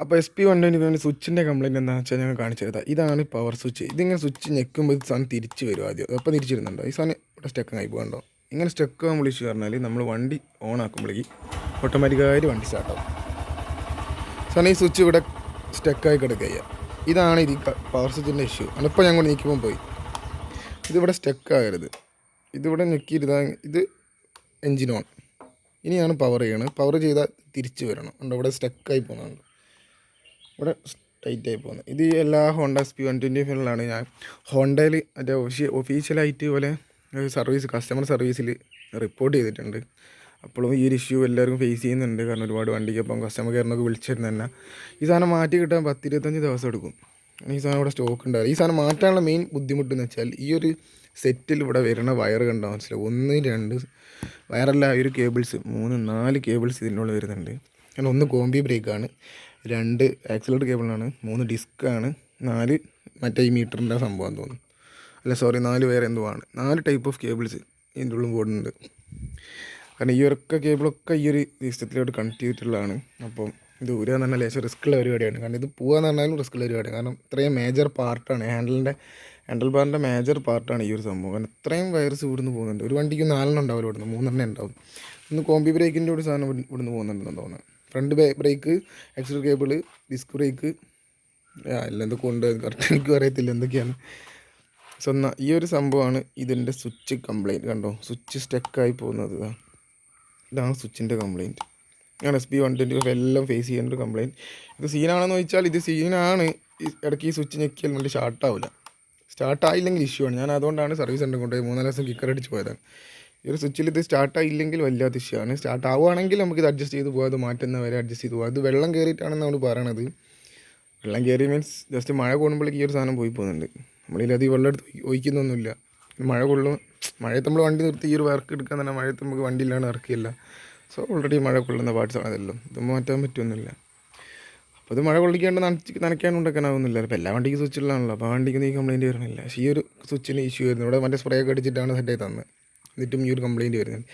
അപ്പോൾ S P one twenty ഫൈവിന്റെ സ്വിച്ചിന്റെ കംപ്ലയിന്റ് എന്താണെന്ന് വെച്ചാൽ ഞങ്ങൾ കാണിച്ചു തരാം. ഇതാണ് പവർ സ്വിച്ച് ഇതിങ്ങനെ സ്വിച്ച് ഞെക്കുമ്പോൾ ഇത് സാധനം തിരിച്ച് വരും ആദ്യം. അപ്പോൾ തിരിച്ചിരുന്നുണ്ടോ ഈ സാധനം ഇവിടെ സ്റ്റെക്ക് ആയി പോകണ്ടോ ഇങ്ങനെ സ്റ്റെക്ക് ആകുമ്പോൾ വിളിച്ച് പറഞ്ഞാൽ നമ്മൾ വണ്ടി ഓൺ ആക്കുമ്പോഴേക്ക് ഓട്ടോമാറ്റിക്കായിട്ട് വണ്ടി സ്റ്റാർട്ടാവും സാധനം ഈ സ്വിച്ച് ഇവിടെ സ്റ്റെക്കായി കിടക്കുക ഇതാണ് ഇത് പവർ സ്വിച്ചിന്റെ ഇഷ്യൂ അതിപ്പോൾ ഞങ്ങൾ നീക്കുമ്പോൾ പോയി. ഇതിവിടെ സ്റ്റക്കാകരുത് ഇതിവിടെ ഞെക്കിയിരുതാ ഇത് എൻജിൻ ഓൺ ഇനിയാണ് പവർ ചെയ്യണത്. പവർ ചെയ്താൽ തിരിച്ച് വരണം. ഉണ്ട് ഇവിടെ സ്റ്റക്കായി പോകുന്നുണ്ട് ഇവിടെ സ്ട്രൈറ്റ് ആയി പോകുന്നത് ഇത് എല്ലാ Honda S P one twenty ഫൈവിലാണ് ഞാൻ. ഹോണ്ടയിൽ മറ്റേ ഒഫീ ഒഫീഷ്യലായിട്ട് പോലെ സർവീസ് കസ്റ്റമർ സർവീസിൽ റിപ്പോർട്ട് ചെയ്തിട്ടുണ്ട്. അപ്പോഴും ഈ ഒരു ഇഷ്യൂ എല്ലാവർക്കും ഫേസ് ചെയ്യുന്നുണ്ട്. കാരണം ഒരുപാട് വണ്ടിക്ക് അപ്പം കസ്റ്റമർ കെയറിനൊക്കെ വിളിച്ചിരുന്നു തന്നെ. ഈ സാധനം മാറ്റി കിട്ടാൻ പത്തിരുപത്തഞ്ച് ദിവസം എടുക്കും. ഈ സാധനം ഇവിടെ സ്റ്റോക്ക് ഉണ്ടാവില്ല. ഈ സാധനം മാറ്റാനുള്ള മെയിൻ ബുദ്ധിമുട്ട് എന്ന് വെച്ചാൽ ഈ ഒരു സെറ്റിൽ ഇവിടെ വരുന്ന വയർ കണ്ടാൽ മനസ്സിലായി ഒന്ന് രണ്ട് വയറല്ല ഈ ഒരു കേബിൾസ് മൂന്ന് നാല് കേബിൾസ് ഇതിനുള്ളിൽ വരുന്നുണ്ട്. കാരണം ഒന്ന് കോമ്പി ബ്രേക്കാണ് രണ്ട് ആക്സിലേറ്റർ കേബിളാണ് മൂന്ന് ഡിസ്ക്കാണ് നാല് മറ്റേ ഈ മീറ്ററിന്റെ സംഭവം തോന്നുന്നു. അല്ല സോറി നാല് വേറെ എന്തോ ആണ് നാല് ടൈപ്പ് ഓഫ് കേബിൾസ് ഇതിന്റെ ഉള്ളിൽ പോകുന്നുണ്ട് കാരണം ഈ ഒരൊക്കെ കേബിളൊക്കെ ഈ ഒരു സിസ്റ്റത്തിലോട്ട് കണക്ട് ചെയ്തിട്ടുള്ളതാണ്. അപ്പം ഇത് ഊരുക എന്ന് പറഞ്ഞാൽ ലേശം റിസ്ക്കുള്ള പരിപാടിയാണ്. കാരണം ഇത് പോകാന്ന് പറഞ്ഞാലും റിസ്ക്കുള്ള പരിപാടിയാണ്. കാരണം ഇത്രയും മേജർ പാർട്ടാണ് ഹാൻഡിലിന്റെ ഹാൻഡിൽ ബാറിന്റെ മേജർ പാർട്ടാണ് ഈ ഒരു സംഭവം. കാരണം ഇത്രയും വയർസ് ഇവിടുന്ന് പോകുന്നുണ്ട്. ഒരു വണ്ടിക്ക് നാലെണ്ണം ഉണ്ടാവില്ല ഇവിടുന്ന്? മൂന്നെണ്ണം ഉണ്ടാവും. ഇന്ന് കോമ്പി ബ്രേക്കിന്റെ ഒരു സാധനം ഇവിടുന്ന് പോകുന്നുണ്ടെന്ന് തോന്നുന്നത്. Front brake axle cable disc brake എല്ലാം എന്തൊക്കെ ഉണ്ട്. കറക്റ്റ് എനിക്ക് അറിയത്തില്ല എന്തൊക്കെയാണ്. സോ എന്നാൽ ഈ ഒരു സംഭവമാണ് ഇതിന്റെ സ്വിച്ച് കംപ്ലയിന്റ് കണ്ടോ? സ്വിച്ച് സ്റ്റക്കായി പോകുന്നത്. ഇതാ. ഇതാണ് സ്വിച്ചിന്റെ കംപ്ലയിന്റ് ഞാൻ S B one twenty five എല്ലാം ഫേസ് ചെയ്യേണ്ട ഒരു കംപ്ലയിന്റ് ഇത് സീനാണെന്ന് ചോദിച്ചാൽ ഇത് സീനാണ് ഇടയ്ക്ക് ഈ സ്വിച്ച് ഞെക്കിയാൽ വേണ്ടി സ്റ്റാർട്ടാവില്ല സ്റ്റാർട്ടായില്ലെങ്കിൽ ഇഷ്യൂ ആണ്. ഞാൻ അതുകൊണ്ടാണ് സർവീസ് സെന്റർ കൊണ്ടുപോയി മൂന്നാൽ ദിവസം കിക്കർ അടിച്ച് പോയതാണ്. ഈ ഒരു സ്വിച്ചിൽ ഇത് സ്റ്റാർട്ടായില്ലെങ്കിൽ വല്ലാത്ത ഇഷ്യൂ ആണ് സ്റ്റാർട്ട് ആവുകയാണെങ്കിൽ നമുക്ക് ഇത് അഡ്ജസ്റ്റ് ചെയ്ത് പോകാം അത് മാറ്റുന്ന വരെ അഡ്ജസ്റ്റ് ചെയ്ത് പോകാം അത് വെള്ളം നമ്മൾ പറയണത്. വെള്ളം കയറി മീൻസ് ജസ്റ്റ് മഴ കൂടുമ്പോഴേക്ക് ഈ ഒരു സാധനം പോയി പോകുന്നുണ്ട്. നമ്മളിൽ അത് വെള്ളം എടുത്ത് ഒഴിക്കുന്നൊന്നുമില്ല. മഴ കൊള്ളും. മഴയത്ത് നമ്മൾ വണ്ടി നിർത്തി ഈ ഒരു വർക്ക് എടുക്കാൻ തന്നെ മഴയത്ത് നമുക്ക് വണ്ടിയിലാണ് ഇറക്കിയില്ല. സോ ഓൾറെഡി മഴ കൊള്ളുന്ന പാർട്സാണ് അതെല്ലാം. ഇത് മാറ്റാൻ പറ്റുമൊന്നുമില്ല. അപ്പോൾ ഇത് മഴ കൊള്ളിക്കാണ്ട് നനച്ച് ഉണ്ടാക്കാനാവുന്നില്ല. അപ്പോൾ എല്ലാ വണ്ടിക്ക് സ്വിച്ചിലാണല്ലോ അപ്പോൾ ആ വണ്ടിക്ക് നീ കംപ്ലയിന്റ് വരണില്ല. പക്ഷേ ഈ ഒരു സ്വിച്ചിന് ഇഷ്യൂ ആയിരുന്നു ഇവിടെ മറ്റേ സ്പ്രേ ഒക്കെ അടിച്ചിട്ടാണ് സെറ്റായി തന്നത്. എന്നിട്ടും ഈ ഒരു കംപ്ലയിന്റ് വരുന്നത്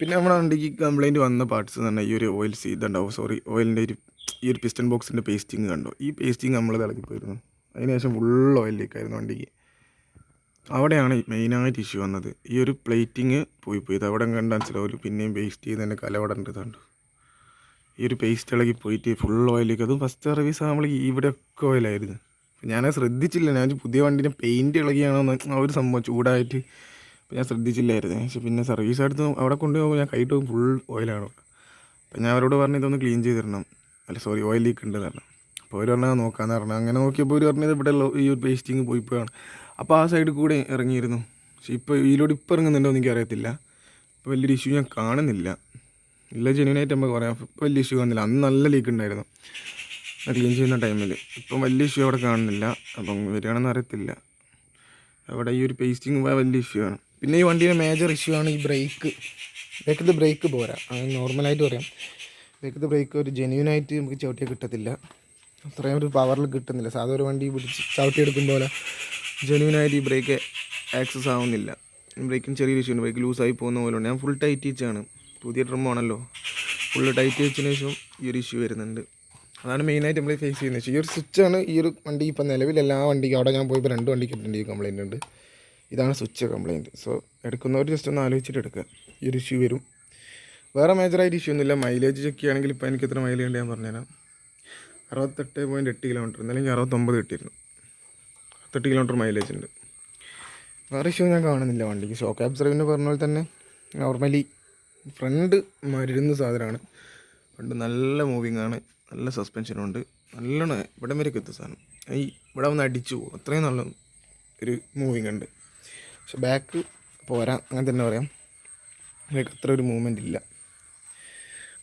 പിന്നെ നമ്മുടെ വണ്ടിക്ക് കംപ്ലയിന്റ് വന്ന പാർട്സ് എന്ന് പറഞ്ഞാൽ ഈ ഒരു ഓയിൽ ഇതുണ്ടാവും സോറി ഓയിലിന്റെ ഒരു ഈ ഒരു പിസ്റ്റൺ ബോക്സിന്റെ പേസ്റ്റിങ് കണ്ടോ? ഈ പേസ്റ്റിങ് നമ്മൾ തിളക്കിപ്പോയിരുന്നു അതിനുശേഷം ഫുൾ ഓയിൽ ലീക്കായിരുന്നു വണ്ടിക്ക്. അവിടെയാണ് മെയിനായിട്ട് ഇഷ്യൂ വന്നത്. ഈ ഒരു പ്ലേറ്റിങ് പോയി പോയി. ഇത് അവിടെ കണ്ട മനസ്സിലാവും. പിന്നെയും പേസ്റ്റ് ചെയ്ത് തന്നെ കലവട ഇതുണ്ട്. ഈ ഒരു പേസ്റ്റ് ഇളകി പോയിട്ട് ഫുൾ ഓയിലേക്ക് അതും ഫസ്റ്റ് സർവീസ് നമ്മൾ ഇവിടെയൊക്കെ ഓയിലായിരുന്നു ഞാനത് ശ്രദ്ധിച്ചില്ല. ഞാൻ പുതിയ വണ്ടീന്റെ പെയിന്റ് ഇളകിയാണോ ആ ഒരു സംഭവം ചൂടായിട്ട് ഞാൻ ശ്രദ്ധിച്ചില്ലായിരുന്നു. പക്ഷേ പിന്നെ സർവീസ് എടുത്ത് അവിടെ കൊണ്ടുപോകുമ്പോൾ ഞാൻ കൈയിട്ട് ഫുൾ ഓയിലാണ് അപ്പോൾ ഞാൻ അവരോട് പറഞ്ഞു ഇതൊന്ന് ക്ലീൻ ചെയ്ത് തരണം. അല്ല സോറി ഓയിൽ ലീക്ക് ഉണ്ട് തരണം അപ്പോൾ അവർ പറഞ്ഞാൽ നോക്കാമെന്ന് പറഞ്ഞു. അങ്ങനെ നോക്കിയപ്പോൾ അവർ പറഞ്ഞത് ഇവിടെ ഈ ഒരു പേസ്റ്റിങ് പോയി പോയാണ് അപ്പോൾ ആ സൈഡിൽ കൂടെ ഇറങ്ങിയിരുന്നു. പക്ഷേ ഇപ്പോൾ ഇതിലൂടെ ഇപ്പോൾ ഇറങ്ങുന്നുണ്ടോ എനിക്ക് അറിയത്തില്ല. ഇപ്പോൾ വലിയൊരു ഇഷ്യൂ ഞാൻ കാണുന്നില്ല. ഇല്ല ജെനുവിനായിട്ട് നമുക്ക് പറയാം. ഇപ്പോൾ വലിയ ഇഷ്യൂ കാണുന്നില്ല. അന്ന് നല്ല ലീക്ക് ഉണ്ടായിരുന്നു. ക്ലീൻ ചെയ്യുന്ന ടൈമിൽ ഇപ്പം വലിയ ഇഷ്യൂ അവിടെ കാണുന്നില്ല. അപ്പം വരികയാണെന്ന് അറിയത്തില്ല. അവിടെ ഈ ഒരു പേസ്റ്റിങ് പോയാൽ വലിയ ഇഷ്യൂ ആണ്. പിന്നെ ഈ വണ്ടിയുടെ മേജർ ഇഷ്യൂ ആണ് ഈ ബ്രേക്ക് ബാക്കത്തെ ബ്രേക്ക് പോരാ. നോർമലായിട്ട് പറയാം. ബാക്കത്തെ ബ്രേക്ക് ഒരു ജെന്യൂനായിട്ട് നമുക്ക് ചവിട്ടിയാൽ കിട്ടത്തില്ല. അത്രയും ഒരു പവറിൽ കിട്ടുന്നില്ല. സാധാരണ വണ്ടി പിടിച്ച് ചവിട്ടിയെടുക്കും പോലെ ജെന്യൂനായിട്ട് ഈ ബ്രേക്ക് ആക്സസ് ആവുന്നില്ല. ബ്രേക്കിന് ചെറിയൊരു ഇഷ്യൂ ഉണ്ട്. ബ്രേക്ക് ലൂസായി പോകുന്ന പോലെ ഉണ്ട്. ഞാൻ ഫുൾ ടൈറ്റ് വെച്ചാണ് പുതിയ ട്രിമ്മാണല്ലോ ഫുൾ ടൈറ്റ് വെച്ചതിന് ശേഷം ഈ ഒരു ഇഷ്യൂ വരുന്നുണ്ട്. അതാണ് മെയിനായിട്ട് നമ്മൾ ഫേസ് ചെയ്യുന്നത്. ഈ ഒരു സ്വിച്ചാണ് ഈ ഒരു വണ്ടി ഇപ്പം നിലവിൽ എല്ലാ വണ്ടിക്കും. അവിടെ ഞാൻ പോയപ്പോൾ രണ്ട് വണ്ടിക്ക് ഈ കംപ്ലയിന്റ് ഉണ്ട്. ഇതാണ് സ്വിച്ച് കംപ്ലയിന്റ് സോ എടുക്കുന്നവർ ജസ്റ്റ് ഒന്ന് ആലോചിച്ചിട്ട് എടുക്കുക. ഈ ഒരു ഇഷ്യൂ വരും. വേറെ മേജറായിട്ട് ഇഷ്യൂ ഒന്നുമില്ല. മൈലേജ് ചെക്ക് ചെയ്യുകയാണെങ്കിൽ ഇപ്പോൾ എനിക്ക് എത്ര മൈലേജ് ഉണ്ട് ഞാൻ പറഞ്ഞുതരാം. അറുപത്തെട്ട് പോയിന്റ് എട്ട് കിലോമീറ്റർ അല്ലെങ്കിൽ അറുപത്തൊമ്പത് കിട്ടിയിരുന്നു. അറുപത്തെട്ട് കിലോമീറ്റർ മൈലേജ് ഉണ്ട്. വേറെ ഇഷ്യൂ ഞാൻ കാണുന്നില്ല വണ്ടിക്ക്. ഷോക്ക് അബ്സർവിന് പറഞ്ഞ പോലെ തന്നെ നോർമലി ഫ്രണ്ട് മരുന്ന് സാധനമാണ്. ഫ്രണ്ട് നല്ല മൂവിങ് ആണ്. നല്ല സസ്പെൻഷനുണ്ട് നല്ലോണം ഇവിടം വരെയൊക്കെ എത്തും സാധനം. ഈ ഇവിടെ വന്ന് അടിച്ചു പോകും. അത്രയും നല്ല ഒരു മൂവിങ് ഉണ്ട്. പക്ഷെ ബാക്ക് പോരാ. അങ്ങനെ തന്നെ പറയാം. ബാക്ക് അത്ര ഒരു മൂവ്മെന്റ് ഇല്ല.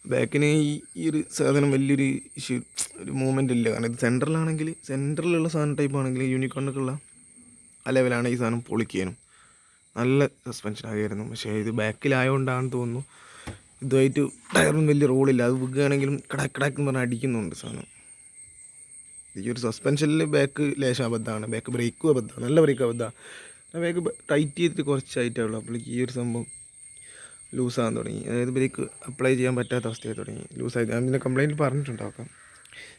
ബാക്കിന് ഈ ഈ ഒരു സാധനം വലിയൊരു ഇഷ്യൂ ഒരു മൂവ്മെന്റ് ഇല്ല. കാരണം ഇത് സെന്ററിലാണെങ്കിൽ സെന്ററിലുള്ള സാധനം ടൈപ്പ് ആണെങ്കിൽ യൂണിക്കോണിനൊക്കെ ഉള്ള ആ ലെവലാണ് ഈ സാധനം പൊളിക്കാനും. നല്ല സസ്പെൻഷൻ ആയിരുന്നു. പക്ഷേ ഇത് ബാക്കിലായതുകൊണ്ടാണെന്ന് തോന്നുന്നു. ഇതുമായിട്ട് ടയറും വലിയ റോളില്ല അത് വിൽക്കുകയാണെങ്കിലും കടാക്ക് കടാക്ക് എന്ന് പറഞ്ഞാൽ അടിക്കുന്നുണ്ട് സാധനം. ഈ ഒരു സസ്പെൻഷനിൽ ബാക്ക് ലേശം അബദ്ധമാണ്. ബാക്ക് ബ്രേക്കും അബദ്ധമാണ്. നല്ല ബ്രേക്ക് അബദ്ധമാണ്. ബാക്ക് ടൈറ്റ് ചെയ്തിട്ട് കുറച്ചായിട്ടേ ഉള്ളൂ അപ്പോഴേക്ക് ഈ ഒരു സംഭവം ലൂസാകാൻ തുടങ്ങി. അതായത് ബ്രേക്ക് അപ്ലൈ ചെയ്യാൻ പറ്റാത്ത അവസ്ഥയായി തുടങ്ങി. ലൂസായി ഞാൻ പിന്നെ കംപ്ലയിന്റ് പറഞ്ഞിട്ടുണ്ടാക്കാം.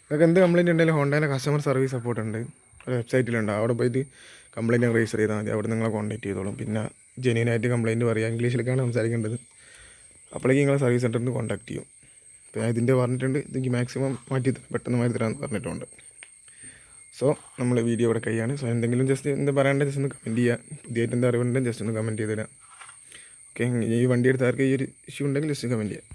നിങ്ങൾക്ക് എന്ത് കംപ്ലയിന്റ് ഉണ്ടെങ്കിലും ഹോണ്ടയിലെ കസ്റ്റമർ സർവീസ് സപ്പോർട്ട് ഉണ്ട്. ഒരു വെബ്സൈറ്റിലുണ്ട് അവിടെ പോയിട്ട് കംപ്ലയിന്റ് രജിസ്റ്റർ ചെയ്താൽ മതി. അവിടെ നിങ്ങളെ കോൺടാക്ട് ചെയ്തോളും. പിന്നെ ജെന്യൂനായിട്ട് കംപ്ലയിന്റ് പറയുക ഇംഗ്ലീഷിലൊക്കെയാണ് സംസാരിക്കേണ്ടത്. അപ്പോഴേക്കും നിങ്ങളെ സർവീസ് സെന്ററിൽ നിന്ന് കോൺടാക്ട് ചെയ്യും. അപ്പോൾ ഞാൻ ഇതിന്റെ പറഞ്ഞിട്ടുണ്ട്. ഇതെനിക്ക് മാക്സിമം മാറ്റി പെട്ടെന്ന് മാറ്റി തരാമെന്ന് പറഞ്ഞിട്ടുണ്ട്. സോ നമ്മൾ വീഡിയോ ഇവിടെ കഴിയാണ് സോ എന്തെങ്കിലും ജസ്റ്റ് എന്താ പറയേണ്ടത് ജസ്റ്റ് ഒന്ന് കമന്റ് ചെയ്യുക പുതിയതായിട്ട് എന്താ അറിവുണ്ടെങ്കിൽ ജസ്റ്റ് ഒന്ന് കമന്റ് ചെയ്ത് തരാം. ഓക്കെ ഈ വണ്ടി എടുത്ത ആർക്ക് ഈ ഒരു ഇഷ്യൂ ഉണ്ടെങ്കിൽ ജസ്റ്റ് കമന്റ് ചെയ്യാം.